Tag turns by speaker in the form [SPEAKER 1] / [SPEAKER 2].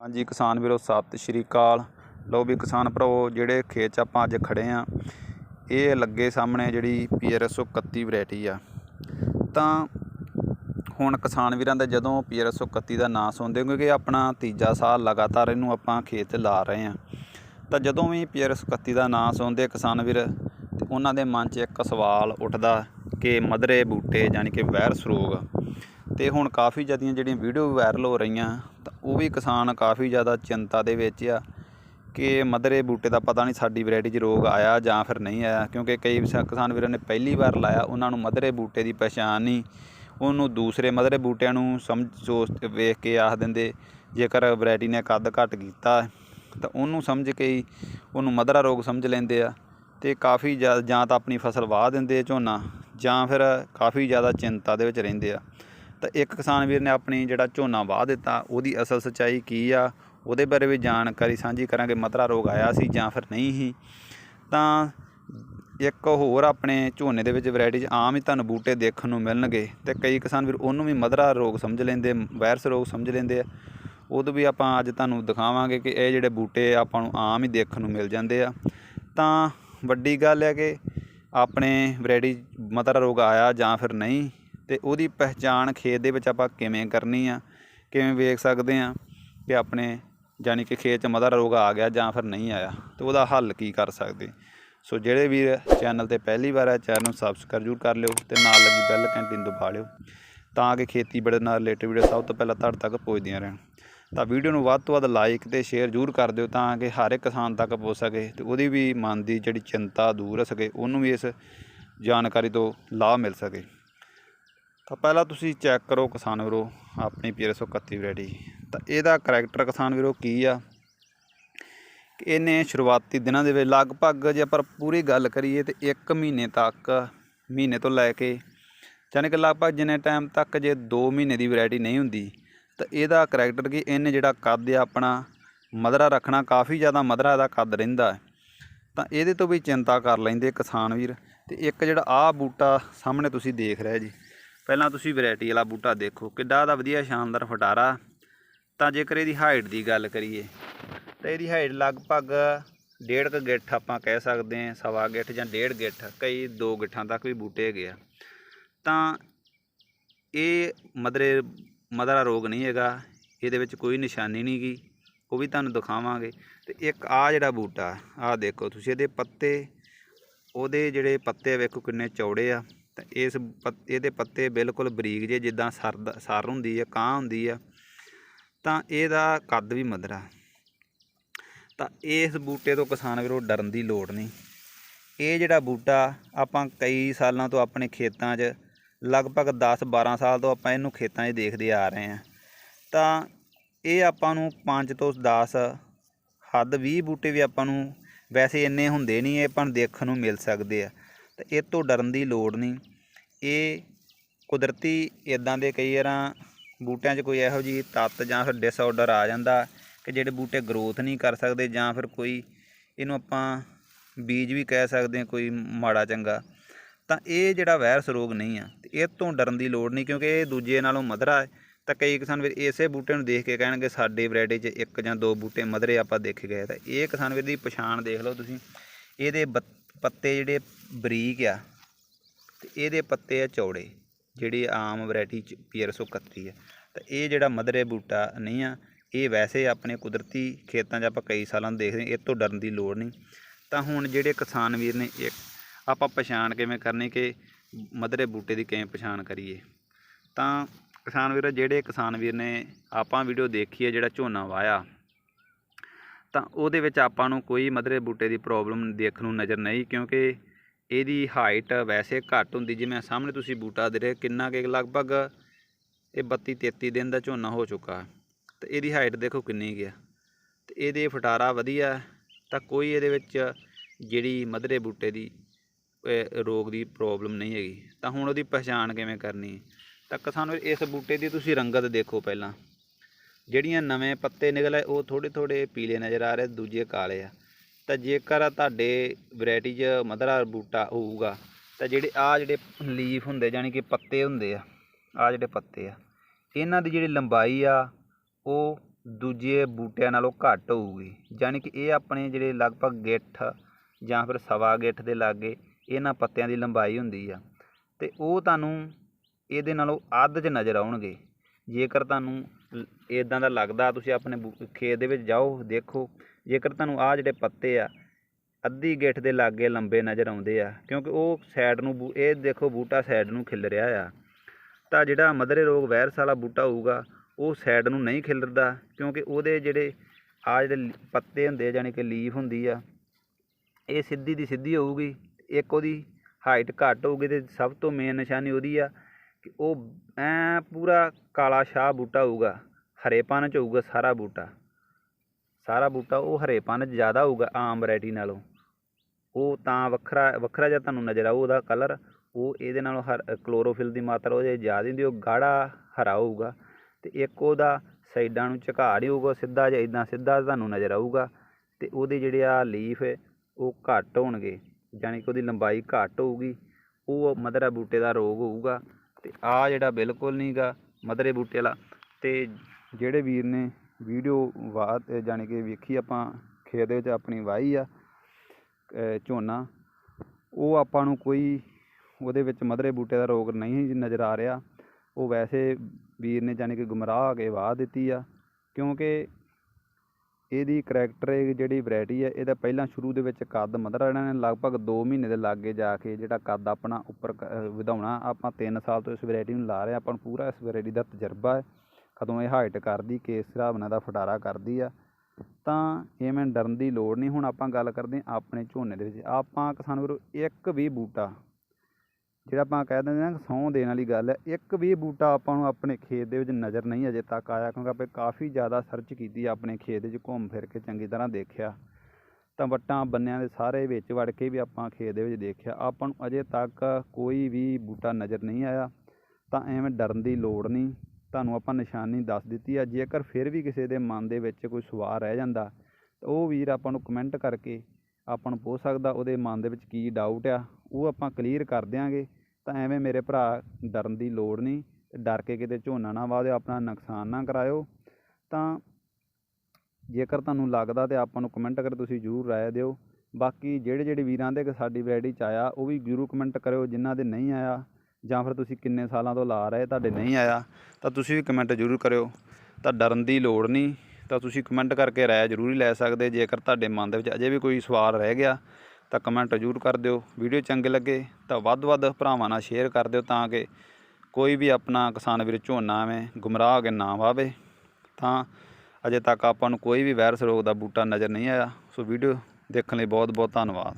[SPEAKER 1] ਹਾਂਜੀ, ਕਿਸਾਨ ਵੀਰੋ, ਸਤਿ ਸ਼੍ਰੀ ਅਕਾਲ। ਲਓ ਵੀ ਕਿਸਾਨ ਭਰਾਵੋ, ਜਿਹੜੇ ਖੇਤ 'ਚ ਆਪਾਂ ਅੱਜ ਖੜੇ ਆ, ਇਹ ਲੱਗੇ ਸਾਹਮਣੇ ਜਿਹੜੀ ਪੀਆਰਐਸ 31 ਵੈਰਾਈਟੀ ਆ। ਤਾਂ ਹੁਣ ਕਿਸਾਨ ਵੀਰਾਂ ਦਾ ਜਦੋਂ ਪੀਆਰਐਸ 31 ਦਾ ਨਾਂ ਸੁਣਦੇ ਕਿਉਂਕਿ ਆਪਣਾ ਤੀਜਾ ਸਾਲ ਲਗਾਤਾਰ ਇਹਨੂੰ ਆਪਾਂ ਖੇਤ 'ਚ ਲਾ ਰਹੇ ਆ। ਤਾਂ ਜਦੋਂ ਵੀ ਪੀਆਰਐਸ 31 ਦਾ ਨਾਂ ਸੁਣਦੇ ਕਿਸਾਨ ਵੀਰ ਉਹਨਾਂ ਦੇ ਮਨ 'ਚ ਇੱਕ ਸਵਾਲ ਉੱਠਦਾ ਕਿ ਮਧਰੇ ਬੂਟੇ ਯਾਨੀ ਕਿ ਵਾਇਰਸ ਰੋਗ। ਤੇ ਹੁਣ ਕਾਫੀ ਜ਼ਿਆਦੀਆਂ ਜਿਹੜੀਆਂ ਵੀਡੀਓ ਵਾਇਰਲ ਹੋ ਰਹੀਆਂ, ਤਾਂ ਉਹ ਵੀ ਕਿਸਾਨ ਕਾਫੀ ਜ਼ਿਆਦਾ ਚਿੰਤਾ ਦੇ ਵਿੱਚ ਆ ਕਿ ਮਧਰੇ ਬੂਟੇ ਦਾ ਪਤਾ ਨਹੀਂ ਸਾਡੀ ਵੈਰਾਈਟੀ 'ਚ ਰੋਗ ਆਇਆ ਜਾਂ ਫਿਰ ਨਹੀਂ ਆਇਆ, ਕਿਉਂਕਿ ਕਈ ਕਿਸਾਨ ਵੀਰਾਂ ਨੇ ਪਹਿਲੀ ਵਾਰ ਲਾਇਆ, ਉਹਨਾਂ ਨੂੰ ਮਧਰੇ ਬੂਟੇ ਦੀ ਪਛਾਣ ਨਹੀਂ। ਉਹਨੂੰ ਦੂਸਰੇ ਮਧਰੇ ਬੂਟਿਆਂ ਨੂੰ ਸਮਝ, ਸੋਚ ਵੇਖ ਕੇ ਆਖ ਦਿੰਦੇ, ਜੇਕਰ ਵੈਰਾਈਟੀ ਨੇ ਕੱਦ ਘੱਟ ਕੀਤਾ, ਤਾਂ ਉਹਨੂੰ ਸਮਝ ਕੇ ਹੀ ਉਹਨੂੰ ਮਧਰਾ ਰੋਗ ਸਮਝ ਲੈਂਦੇ ਆ ਤੇ ਕਾਫੀ ਜ਼ਿਆ- ਜਾਂ ਤਾਂ ਆਪਣੀ ਫਸਲ ਵਾਹ ਦਿੰਦੇ ਆ ਝੋਨਾ, ਜਾਂ ਫਿਰ ਕਾਫੀ ਜ਼ਿਆਦਾ ਚਿੰਤਾ ਦੇ ਵਿੱਚ ਰਹਿੰਦੇ ਆ। ਤਾਂ ਇੱਕ ਕਿਸਾਨ ਵੀਰ ਨੇ ਆਪਣੀ ਜਿਹੜਾ ਝੋਨਾ ਵਾਹ ਦਿੱਤਾ, ਉਹਦੀ ਅਸਲ ਸੱਚਾਈ ਕੀ ਆ, ਉਹਦੇ ਬਾਰੇ ਵੀ ਜਾਣਕਾਰੀ ਸਾਂਝੀ ਕਰਾਂਗੇ ਮਧਰਾ ਰੋਗ ਆਇਆ ਸੀ ਜਾਂ ਫਿਰ ਨਹੀਂ ਸੀ। ਤਾਂ ਇੱਕ ਹੋਰ ਆਪਣੇ ਝੋਨੇ ਦੇ ਵਿੱਚ ਵੈਰਾਈਟੀ 'ਚ ਆਮ ਹੀ ਤੁਹਾਨੂੰ ਬੂਟੇ ਦੇਖਣ ਨੂੰ ਮਿਲਣਗੇ ਤੇ ਕਈ ਕਿਸਾਨ ਵੀਰ ਉਹਨੂੰ ਵੀ ਮਧਰਾ ਰੋਗ ਸਮਝ ਲੈਂਦੇ, ਵਾਇਰਸ ਰੋਗ ਸਮਝ ਲੈਂਦੇ ਆ। ਉਦੋਂ ਵੀ ਆਪਾਂ ਅੱਜ ਤੁਹਾਨੂੰ ਦਿਖਾਵਾਂਗੇ ਕਿ ਇਹ ਜਿਹੜੇ ਬੂਟੇ ਆਪਾਂ ਨੂੰ ਆਮ ਹੀ ਦੇਖਣ ਨੂੰ ਮਿਲ ਜਾਂਦੇ ਆ। ਤਾਂ ਵੱਡੀ ਗੱਲ ਹੈ ਕਿ ਆਪਣੇ ਵੈਰਾਈਟੀ ਮਧਰਾ ਰੋਗ ਆਇਆ ਜਾਂ ਫਿਰ ਨਹੀਂ ਤੇ ਉਹਦੀ ਪਹਿਚਾਣ ਖੇਤ ਦੇ ਵਿੱਚ ਆਪਾਂ ਕਿਵੇਂ ਕਰਨੀ ਆ, ਕਿਵੇਂ ਵੇਖ ਸਕਦੇ ਆ ਕਿ ਆਪਣੇ ਯਾਨੀ ਕਿ ਖੇਤ 'ਚ ਮਦਾ ਰੋਗ ਆ ਗਿਆ ਜਾਂ ਫਿਰ ਨਹੀਂ ਆਇਆ ਤੇ ਉਹਦਾ ਹੱਲ ਕੀ ਕਰ ਸਕਦੇ। ਸੋ ਜਿਹੜੇ ਵੀਰ ਚੈਨਲ ਤੇ ਪਹਿਲੀ ਵਾਰ ਆ, ਚੈਨਲ ਨੂੰ ਸਬਸਕ੍ਰਾਈਬ ਜ਼ਰੂਰ ਕਰ ਲਿਓ ਤੇ ਨਾਲ ਲੱਗੀ ਬੈਲ ਘੰਟੀ ਨੂੰ ਦਬਾ ਲਿਓ ਤਾਂ ਕਿ ਖੇਤੀਬਾੜੀ ਨਾਲ ਰਿਲੇਟਡ ਵੀਡੀਓ ਸਭ ਤੋਂ ਪਹਿਲਾਂ ਤੁਹਾਡੇ ਤੱਕ ਪਹੁੰਚਦੀਆਂ ਰਹਿਣ। ਤਾਂ ਵੀਡੀਓ ਨੂੰ ਵੱਧ ਤੋਂ ਵੱਧ ਲਾਈਕ ਤੇ ਸ਼ੇਅਰ ਜ਼ਰੂਰ ਕਰ ਦਿਓ ਤਾਂ ਕਿ ਹਰ ਇੱਕ ਕਿਸਾਨ ਤੱਕ ਪਹੁੰਚ ਸਕੇ ਤੇ ਉਹਦੀ ਵੀ ਮਨ ਦੀ ਜਿਹੜੀ ਚਿੰਤਾ ਦੂਰ ਹੋ ਸਕੇ, ਉਹਨੂੰ ਵੀ ਇਸ ਜਾਣਕਾਰੀ ਤੋਂ ਲਾਭ ਮਿਲ ਸਕੇ। ਤਾਂ ਪਹਿਲਾਂ ਤੁਸੀਂ ਚੈੱਕ ਕਰੋ ਕਿਸਾਨ ਵੀਰੋ, ਆਪਣੀ ਪੀਰਸੋ 31 ਵੈਰਾਈਟੀ। ਤਾਂ ਇਹਦਾ ਕਰੈਕਟਰ ਕਿਸਾਨ ਵੀਰੋ ਕੀ ਆ? ਕਿ ਇਹਨੇ ਸ਼ੁਰੂਆਤੀ ਦਿਨਾਂ ਦੇ ਵਿੱਚ ਲਗਭਗ ਜੇ ਆਪਾਂ ਪੂਰੀ ਗੱਲ ਕਰੀਏ ਤੇ 1 ਮਹੀਨੇ ਤੱਕ, ਮਹੀਨੇ ਤੋਂ ਲੈ ਕੇ ਯਾਨੀ ਕਿ ਲਗਭਗ ਜਿੰਨੇ ਟਾਈਮ ਤੱਕ ਜੇ 2 ਮਹੀਨੇ ਦੀ ਵੈਰਾਈਟੀ ਨਹੀਂ ਹੁੰਦੀ, ਤਾਂ ਇਹਦਾ ਕਰੈਕਟਰ ਕੀ, ਇਹਨੇ ਜਿਹੜਾ ਕੱਦ ਆ ਆਪਣਾ, ਮਧਰਾ ਰੱਖਣਾ, ਕਾਫੀ ਜ਼ਿਆਦਾ ਮਧਰਾ ਦਾ ਕੱਦ ਰਹਿੰਦਾ ਤਾਂ ਇਹਦੇ ਤੋਂ ਵੀ ਚਿੰਤਾ ਕਰ ਲੈਂਦੇ ਕਿਸਾਨ ਵੀਰ, ਤੇ ਇੱਕ ਜਿਹੜਾ ਆਹ ਬੂਟਾ ਸਾਹਮਣੇ ਤੁਸੀਂ ਦੇਖ ਰਹੇ ਜੀ ਪਹਿਲਾਂ ਤੁਸੀਂ ਵੈਰਾਈਟੀ ਵਾਲਾ ਬੂਟਾ ਦੇਖੋ, ਕਿੱਡਾ ਦਾ ਵਧੀਆ ਸ਼ਾਨਦਾਰ ਫਟਾਰਾ। ਤਾਂ ਜੇਕਰ ਇਹਦੀ ਹਾਈਟ ਦੀ ਗੱਲ ਕਰੀਏ, ਤਾਂ ਇਹਦੀ ਹਾਈਟ ਲਗਭਗ ਡੇਢ ਕੁ ਗਿੱਠ ਆਪਾਂ ਕਹਿ ਸਕਦੇ ਹਾਂ, ਸਵਾ ਗਿੱਠ ਜਾਂ ਡੇਢ ਗਿੱਠ, ਕਈ ਦੋ ਗਿੱਠਾਂ ਤੱਕ ਵੀ ਬੂਟੇ ਹੈਗੇ ਆ। ਤਾਂ ਇਹ ਮਦਰੇ, ਮਦਰਾ ਰੋਗ ਨਹੀਂ ਹੈਗਾ, ਇਹਦੇ ਵਿੱਚ ਕੋਈ ਨਿਸ਼ਾਨੀ ਨਹੀਂ ਗੀ, ਉਹ ਵੀ ਤੁਹਾਨੂੰ ਦਿਖਾਵਾਂਗੇ। ਤੇ ਇੱਕ ਆ ਜਿਹੜਾ ਬੂਟਾ ਆ ਦੇਖੋ ਤੁਸੀਂ, ਇਹਦੇ ਪੱਤੇ, ਉਹਦੇ ਜਿਹੜੇ ਪੱਤੇ ਵੇਖੋ ਕਿੰਨੇ ਚੌੜੇ ਆ। ਤਾਂ ਇਸ ਪੱਤ- ਇਹਦੇ ਪੱਤੇ ਬਿਲਕੁਲ ਬਰੀਕ ਜੇ ਜਿੱਦਾਂ ਸਰ ਸਰ ਹੁੰਦੀ ਆ ਕਾਂ ਹੁੰਦੀ ਆ, ਤਾਂ ਇਹਦਾ ਕੱਦ ਵੀ ਮਧਰਾ। ਤਾਂ ਇਸ ਬੂਟੇ ਤੋਂ ਕਿਸਾਨ ਵੀਰੋ ਡਰਨ ਦੀ ਲੋੜ ਨਹੀਂ। ਇਹ ਜਿਹੜਾ ਬੂਟਾ ਆਪਾਂ ਕਈ ਸਾਲਾਂ ਤੋਂ ਆਪਣੇ ਖੇਤਾਂ 'ਚ, ਲਗਭਗ 10 12 ਸਾਲ ਤੋਂ ਆਪਾਂ ਇਹਨੂੰ ਖੇਤਾਂ 'ਚ ਦੇਖਦੇ ਆ ਰਹੇ ਹਾਂ। ਤਾਂ ਇਹ ਆਪਾਂ ਨੂੰ 5 ਤੋਂ 10 ਹੱਦ 20 ਬੂਟੇ ਵੀ ਆਪਾਂ ਨੂੰ ਵੈਸੇ ਇੰਨੇ ਹੁੰਦੇ ਨਹੀਂ, ਇਹ ਆਪਾਂ ਨੂੰ ਦੇਖਣ ਨੂੰ ਮਿਲ ਸਕਦੇ ਆ। ਤਾਂ ਇਹ ਤੋਂ ਡਰਨ ਦੀ ਲੋੜ ਨਹੀਂ। ਇਹ ਕੁਦਰਤੀ ਇਦਾਂ ਦੇ ਕਈ ਵਾਰਾਂ ਬੂਟਿਆਂ 'ਚ ਕੋਈ ਇਹੋ ਜਿਹੀ ਤੱਤ ਜਾਂ ਫਿਰ ਡਿਸਆਰਡਰ ਆ ਜਾਂਦਾ ਕਿ ਜਿਹੜੇ ਬੂਟੇ ਗਰੋਥ ਨਹੀਂ ਕਰ ਸਕਦੇ ਜਾਂ ਫਿਰ ਕੋਈ ਇਹਨੂੰ ਆਪਾਂ ਬੀਜ ਵੀ ਕਹਿ ਸਕਦੇ ਹਾਂ ਕੋਈ ਮਾੜਾ ਚੰਗਾ। ਤਾਂ ਇਹ ਜਿਹੜਾ ਵਾਇਰਸ ਰੋਗ ਨਹੀਂ ਆ, ਤੇ ਇਹ ਤੋਂ ਡਰਨ ਦੀ ਲੋੜ ਨਹੀਂ ਕਿਉਂਕਿ ਇਹ ਦੂਜੇ ਨਾਲੋਂ ਮਧਰਾ ਹੈ। ਤਾਂ ਕਈ ਕਿਸਾਨ ਵੀਰ ਇਸੇ ਬੂਟੇ ਨੂੰ ਦੇਖ ਕੇ ਕਹਿਣਗੇ, ਸਾਡੇ ਵੈਰਾਈਟੀ 'ਚ ਇੱਕ ਜਾਂ ਦੋ ਬੂਟੇ ਮਧਰੇ ਆਪਾਂ ਦੇਖੇ ਗਏ ਤਾਂ ਇਹ ਕਿਸਾਨ ਵੀਰ ਦੀ ਪਛਾਣ ਦੇਖ ਲਓ ਤੁਸੀਂ। ਇਹਦੇ ਬੱਤ- ਪੱਤੇ ਜਿਹੜੇ ਬਰੀਕ ਆ, ਤੇ ਇਹਦੇ ਪੱਤੇ ਆ ਚੌੜੇ, ਜਿਹੜੀ ਆਮ ਵੈਰਾਈਟੀ ਚ ਪੀਆਰਐਸ 31 ਆ। ਤਾਂ ਇਹ ਜਿਹੜਾ ਮਧਰੇ ਬੂਟਾ ਨਹੀਂ ਆ, ਇਹ ਵੈਸੇ ਆਪਣੇ ਕੁਦਰਤੀ ਖੇਤਾਂ 'ਚ ਆਪਾਂ ਕਈ ਸਾਲਾਂ ਨੂੰ ਦੇਖਦੇ ਇਹ ਤੋਂ ਡਰਨ ਦੀ ਲੋੜ ਨਹੀਂ। ਤਾਂ ਹੁਣ ਜਿਹੜੇ ਕਿਸਾਨ ਵੀਰ ਨੇ ਇੱਕ ਆਪਾਂ ਪਛਾਣ ਕਿਵੇਂ ਕਰਨੀ ਕਿ ਮਧਰੇ ਬੂਟੇ ਦੀ ਕਿਵੇਂ ਪਛਾਣ ਕਰੀਏ? ਤਾਂ ਕਿਸਾਨ ਵੀਰ, ਜਿਹੜੇ ਕਿਸਾਨ ਵੀਰ ਨੇ ਆਪਾਂ ਵੀਡੀਓ ਦੇਖੀ ਹੈ ਜਿਹੜਾ ਝੋਨਾ ਵਾਇਆ ਤਾਂ ਉਹਦੇ ਵਿੱਚ ਆਪਾਂ ਨੂੰ ਕੋਈ ਮਧਰੇ ਬੂਟੇ ਦੀ ਪ੍ਰੋਬਲਮ ਦੇਖਣ ਨੂੰ ਨਜ਼ਰ ਨਹੀਂ, ਕਿਉਂਕਿ ਇਹਦੀ ਹਾਈਟ ਵੈਸੇ ਘੱਟ ਹੁੰਦੀ, ਜਿਵੇਂ ਸਾਹਮਣੇ ਤੁਸੀਂ ਬੂਟਾ ਦੇ ਰਹੇ ਕਿੰਨਾ ਕਿ ਲਗਭਗ ਇਹ 32 33 ਦਿਨ ਦਾ ਝੋਨਾ ਹੋ ਚੁੱਕਾ। ਤੇ ਇਹਦੀ ਹਾਈਟ ਦੇਖੋ ਕਿੰਨੀ ਗਿਆ ਤੇ ਇਹਦੇ ਫਟਾਰਾ ਵਧੀਆ, ਤਾਂ ਕੋਈ ਇਹਦੇ ਵਿੱਚ ਜਿਹੜੀ ਮਧਰੇ ਬੂਟੇ ਦੀ ਰੋਗ ਦੀ ਪ੍ਰੋਬਲਮ ਨਹੀਂ ਹੈਗੀ। ਤਾਂ ਹੁਣ ਉਹਦੀ ਪਛਾਣ ਕਿਵੇਂ ਕਰਨੀ? ਤਾਂ ਸਾਨੂੰ ਇਸ ਬੂਟੇ ਦੀ ਤੁਸੀਂ ਰੰਗਤ ਦੇਖੋ ਪਹਿਲਾਂ। ਜਿਹੜੀਆਂ ਨਵੇਂ ਪੱਤੇ ਨਿਕਲੇ ਉਹ ਥੋੜੇ ਥੋੜੇ ਪੀਲੇ ਨਜ਼ਰ ਆ ਰਹੇ, ਦੂਜੇ ਕਾਲੇ ਆ। ਤਾਂ ਜੇਕਰ ਤੁਹਾਡੇ ਵੈਰਾਈਟੀ 'ਚ ਮਧਰਾ ਬੂਟਾ ਹੋਊਗਾ, ਤਾਂ ਜਿਹੜੇ ਆ ਜਿਹੜੇ ਲੀਫ ਹੁੰਦੇ ਜਾਨੀ ਕਿ ਪੱਤੇ ਹੁੰਦੇ ਆ ਆ ਜਿਹੜੇ ਪੱਤੇ ਆ, ਇਹਨਾਂ ਦੀ ਜਿਹੜੀ ਲੰਬਾਈ ਆ, ਉਹ ਦੂਜੇ ਬੂਟਿਆਂ ਨਾਲੋਂ ਘੱਟ ਹੋਊਗੀ। ਯਾਨੀ ਕਿ ਇਹ ਆਪਣੇ ਜਿਹੜੇ ਲਗਭਗ ਗਿੱਠ ਜਾਂ ਫਿਰ ਸਵਾ ਗਿੱਠ ਦੇ ਲਾਗੇ, ਇਹਨਾਂ ਪੱਤਿਆਂ ਦੀ ਲੰਬਾਈ ਹੁੰਦੀ ਆ। ਤੇ ਉਹ ਤੁਹਾਨੂੰ ਇਹਦੇ ਨਾਲੋਂ ਅੱਧ 'ਚ ਨਜ਼ਰ ਆਉਣਗੇ। ਜੇਕਰ ਤੁਹਾਨੂੰ ਇਦਾਂ ਦਾ ਲੱਗਦਾ, ਤੁਸੀਂ ਆਪਣੇ ਬੂ- ਖੇਤ ਦੇ ਵਿੱਚ ਜਾਓ, ਦੇਖੋ। ਜੇਕਰ ਤੁਹਾਨੂੰ ਆਹ ਜਿਹੜੇ ਪੱਤੇ ਆ, ਅੱਧੀ ਗਿੱਠ ਦੇ ਲਾਗੇ ਲੰਬੇ ਨਜ਼ਰ ਆਉਂਦੇ ਆ, ਕਿਉਂਕਿ ਉਹ ਸਾਈਡ ਨੂੰ ਬੂ- ਇਹ ਦੇਖੋ ਬੂਟਾ ਸਾਈਡ ਨੂੰ ਖਿਲ ਰਿਹਾ ਆ। ਤਾਂ ਜਿਹੜਾ ਮਧਰੇ ਰੋਗ ਵਾਇਰਸ ਵਾਲਾ ਬੂਟਾ ਹੋਊਗਾ, ਉਹ ਸਾਈਡ ਨੂੰ ਨਹੀਂ ਖਿਲਰਦਾ, ਕਿਉਂਕਿ ਉਹਦੇ ਜਿਹੜੇ ਆ ਜਿਹੜੇ ਪੱਤੇ ਹੁੰਦੇ ਆ, ਜਾਣੀ ਕਿ ਲੀਫ ਹੁੰਦੀ ਆ, ਇਹ ਸਿੱਧੀ ਦੀ ਸਿੱਧੀ ਹੋਊਗੀ, ਇੱਕ ਉਹਦੀ ਹਾਈਟ ਘੱਟ ਹੋਊਗੀ ਤੇ ਸਭ ਤੋਂ ਮੇਨ ਨਿਸ਼ਾਨੀ ਉਹਦੀ ਆ ਉਹ ਐ ਪੂਰਾ ਕਾਲਾ ਸ਼ਾਹ ਬੂਟਾ ਹੋਊਗਾ ਹਰੇਪਨ ਚ ਹੋਊਗਾ ਸਾਰਾ ਬੂਟਾ। ਸਾਰਾ ਬੂਟਾ ਉਹ ਹਰੇਪਨ 'ਚ ਜ਼ਿਆਦਾ ਹੋਊਗਾ ਆਮ ਵੈਰਾਈਟੀ ਨਾਲੋਂ। ਉਹ ਤਾਂ ਵੱਖਰਾ ਵੱਖਰਾ ਜਿਹਾ ਤੁਹਾਨੂੰ ਨਜ਼ਰ ਆਊ ਉਹਦਾ ਕਲਰ ਉਹ ਇਹਦੇ ਨਾਲੋਂ ਹਰ ਕਲੋਰੋਫਿਲ ਦੀ ਮਾਤਰਾ ਉਹਦੇ ਜ਼ਿਆਦਾ ਹੁੰਦੀ ਉਹ ਗਾੜਾ ਹਰਾ ਹੋਊਗਾ। ਤੇ ਇੱਕ ਉਹਦਾ ਸਾਈਡਾਂ ਨੂੰ ਝੁਕਾ ਨਹੀਂ ਹੋਊਗਾ, ਸਿੱਧਾ ਜਿਹਾ ਇਦਾਂ ਸਿੱਧਾ ਤੁਹਾਨੂੰ ਨਜ਼ਰ ਆਊਗਾ। ਤੇ ਉਹਦੇ ਜਿਹੜੇ ਆ ਲੀਫ ਉਹ ਘੱਟ ਹੋਣਗੇ ਯਾਨੀ ਕਿ ਉਹਦੀ ਲੰਬਾਈ ਘੱਟ ਹੋਊਗੀ। ਉਹ ਮਧਰਾ ਬੂਟੇ ਦਾ ਰੋਗ ਹੋਊਗਾ। ਤੇ ਆ ਜਿਹੜਾ ਬਿਲਕੁਲ ਨਹੀਂਗਾ ਮਧਰੇ ਬੂਟੇ ਵਾਲਾ। ਤੇ ਜਿਹੜੇ ਵੀਰ ਨੇ ਵੀਡੀਓ ਬਾਅਦ ਜਾਣੀ ਕਿ ਵੇਖੀ ਆਪਾਂ, ਖੇਤ ਦੇ ਵਿੱਚ ਆਪਣੀ ਵਾਹੀ ਆ ਝੋਨਾ, ਉਹ ਆਪਾਂ ਨੂੰ ਕੋਈ ਉਹਦੇ ਵਿੱਚ ਮਧਰੇ ਬੂਟੇ ਦਾ ਰੋਗ ਨਹੀਂ ਨਜ਼ਰ ਆ ਰਿਹਾ। ਉਹ ਵੈਸੇ ਵੀਰ ਨੇ ਜਾਣੀ ਕਿ ਗੁੰਮਰਾਹ ਆ ਕੇ ਵਾਹ ਦਿੱਤੀ ਆ, ਕਿਉਂਕਿ ਇਹਦੀ ਕਰੈਕਟਰ ਜਿਹੜੀ ਵੈਰਾਈਟੀ ਹੈ ਇਹਦਾ ਪਹਿਲਾਂ ਸ਼ੁਰੂ ਦੇ ਵਿੱਚ ਕੱਦ ਮਧਰਾ ਇਹਨਾਂ ਨੇ, ਲਗਭਗ 2 ਮਹੀਨੇ ਦੇ ਲਾਗੇ ਜਾ ਕੇ ਜਿਹੜਾ ਕੱਦ ਆਪਣਾ ਉੱਪਰ ਕ- ਵਧਾਉਣਾ, ਆਪਾਂ 3 ਸਾਲ ਤੋਂ ਇਸ ਵੈਰਾਈਟੀ ਨੂੰ ਲਾ ਰਹੇ ਹਾਂ, ਆਪਾਂ ਨੂੰ ਪੂਰਾ ਇਸ ਵੈਰਾਈਟੀ ਦਾ ਤਜਰਬਾ ਹੈ। ਕਦੋਂ ਇਹ ਹਾਈਟ ਕਰਦੀ, ਕਿਸ ਹਿਸਾਬ ਨਾਲ ਦਾ ਫਟਾਰਾ ਕਰਦੀ ਆ। ਤਾਂ ਇਹ ਡਰਨ ਦੀ ਲੋੜ ਨਹੀਂ। ਹੁਣ ਆਪਾਂ ਗੱਲ ਕਰਦੇ ਹਾਂ ਆਪਣੇ ਝੋਨੇ ਦੇ ਵਿੱਚ। ਆਪਾਂ ਕਿਸਾਨ ਵੀਰੋ, ਇੱਕ ਵੀ ਬੂਟਾ ਜਿਹੜਾ ਆਪਾਂ ਕਹਿ ਦਿੰਦੇ ਹਾਂ ਸੌਂ ਦੇਣ ਵਾਲੀ ਗੱਲ ਹੈ, ਇੱਕ ਵੀ ਬੂਟਾ ਆਪਾਂ ਨੂੰ ਆਪਣੇ ਖੇਤ ਦੇ ਵਿੱਚ ਨਜ਼ਰ ਨਹੀਂ ਅਜੇ ਤੱਕ ਆਇਆ, ਕਿਉਂਕਿ ਆਪਾਂ ਕਾਫੀ ਜ਼ਿਆਦਾ ਸਰਚ ਕੀਤੀ ਆਪਣੇ ਖੇਤ ਵਿੱਚ ਘੁੰਮ ਫਿਰ ਕੇ ਚੰਗੀ ਤਰ੍ਹਾਂ ਦੇਖਿਆ। ਤਾਂ ਵੱਟਾਂ ਬੰਨਿਆਂ ਦੇ ਸਾਰੇ ਵਿੱਚ ਵੜ ਕੇ ਵੀ ਆਪਾਂ ਖੇਤ ਦੇ ਵਿੱਚ ਦੇਖਿਆ। ਆਪਾਂ ਨੂੰ ਅਜੇ ਤੱਕ ਕੋਈ ਵੀ ਬੂਟਾ ਨਜ਼ਰ ਨਹੀਂ ਆਇਆ, ਤਾਂ ਐਵੇਂ ਡਰਨ ਦੀ ਲੋੜ ਨਹੀਂ। ਤੁਹਾਨੂੰ ਆਪਾਂ ਨਿਸ਼ਾਨੀ ਦੱਸ ਦਿੱਤੀ ਆ, ਜੇਕਰ ਫਿਰ ਵੀ ਕਿਸੇ ਦੇ ਮਨ ਦੇ ਵਿੱਚ ਕੋਈ ਸਵਾਲ ਰਹਿ ਜਾਂਦਾ, ਤਾਂ ਉਹ ਵੀਰ ਆਪਾਂ ਨੂੰ ਕਮੈਂਟ ਕਰਕੇ ਆਪਾਂ ਨੂੰ ਪੁੱਛ ਸਕਦਾ, ਉਹਦੇ ਮਨ ਦੇ ਵਿੱਚ ਕੀ ਡਾਊਟ ਆ, ਉਹ ਆਪਾਂ ਕਲੀਅਰ ਕਰ ਦਿਆਂਗੇ। ਤਾਂ ਐਵੇਂ ਮੇਰੇ ਭਰਾ ਡਰਨ ਦੀ ਲੋੜ ਨਹੀਂ ਤੇ ਡਰ ਕੇ ਕਿਤੇ ਝੋਨਾ ਨਾ ਵਾਹ ਦਿਓ, ਆਪਣਾ ਨੁਕਸਾਨ ਨਾ ਕਰਾਇਓ। ਤਾਂ ਜੇਕਰ ਤੁਹਾਨੂੰ ਲੱਗਦਾ ਤੇ ਆਪਾਂ ਨੂੰ ਕਮੈਂਟ ਕਰ ਤੁਸੀਂ ਜ਼ਰੂਰ ਰਾਏ ਦਿਓ। ਬਾਕੀ ਜਿਹੜੇ ਜਿਹੜੇ ਵੀਰਾਂ ਦੇ ਸਾਡੀ ਵੈਰਾਈਟੀ ਚ ਆਇਆ, ਉਹ ਵੀ ਜ਼ਰੂਰ ਕਮੈਂਟ ਕਰਿਓ, ਜਿਨ੍ਹਾਂ ਦੇ ਨਹੀਂ ਆਇਆ ਜਾਂ ਫਿਰ ਤੁਸੀਂ ਕਿੰਨੇ ਸਾਲਾਂ ਤੋਂ ਲਾ ਰਹੇ, ਤੁਹਾਡੇ ਨਹੀਂ ਆਇਆ, ਤਾਂ ਤੁਸੀਂ ਵੀ ਕਮੈਂਟ ਜ਼ਰੂਰ ਕਰਿਓ। ਤਾਂ ਡਰਨ ਦੀ ਲੋੜ ਨਹੀਂ, ਤਾਂ ਤੁਸੀਂ ਕਮੈਂਟ ਕਰਕੇ ਰਾਏ ਜ਼ਰੂਰ ਲੈ ਸਕਦੇ। ਜੇਕਰ ਤੁਹਾਡੇ ਮਨ ਦੇ ਵਿੱਚ ਅਜੇ ਵੀ ਕੋਈ ਸਵਾਲ ਰਹਿ ਗਿਆ ਤਾਂ ਕਮੈਂਟ ਜ਼ਰੂਰ ਕਰ ਦਿਓ। ਵੀਡੀਓ ਚੰਗੇ ਲੱਗੇ ਤਾਂ ਵੱਧ ਵੱਧ ਭਰਾਵਾਂ ਨਾਲ ਸ਼ੇਅਰ ਕਰ ਦਿਓ ਤਾਂ ਕਿ ਕੋਈ ਵੀ ਆਪਣਾ ਕਿਸਾਨ ਵੀਰ ਝੋਨਾ ਐਵੇਂ ਗੁੰਮਰਾਹ ਹੋ ਕੇ ਨਾ ਵਾਵੇ ਤਾਂ ਅਜੇ ਤੱਕ ਆਪਾਂ ਨੂੰ ਕੋਈ ਵੀ ਵਾਇਰਸ ਰੋਗ ਦਾ ਬੂਟਾ ਨਜ਼ਰ ਨਹੀਂ ਆਇਆ। ਸੋ ਵੀਡੀਓ ਦੇਖਣ ਲਈ ਬਹੁਤ ਬਹੁਤ ਧੰਨਵਾਦ।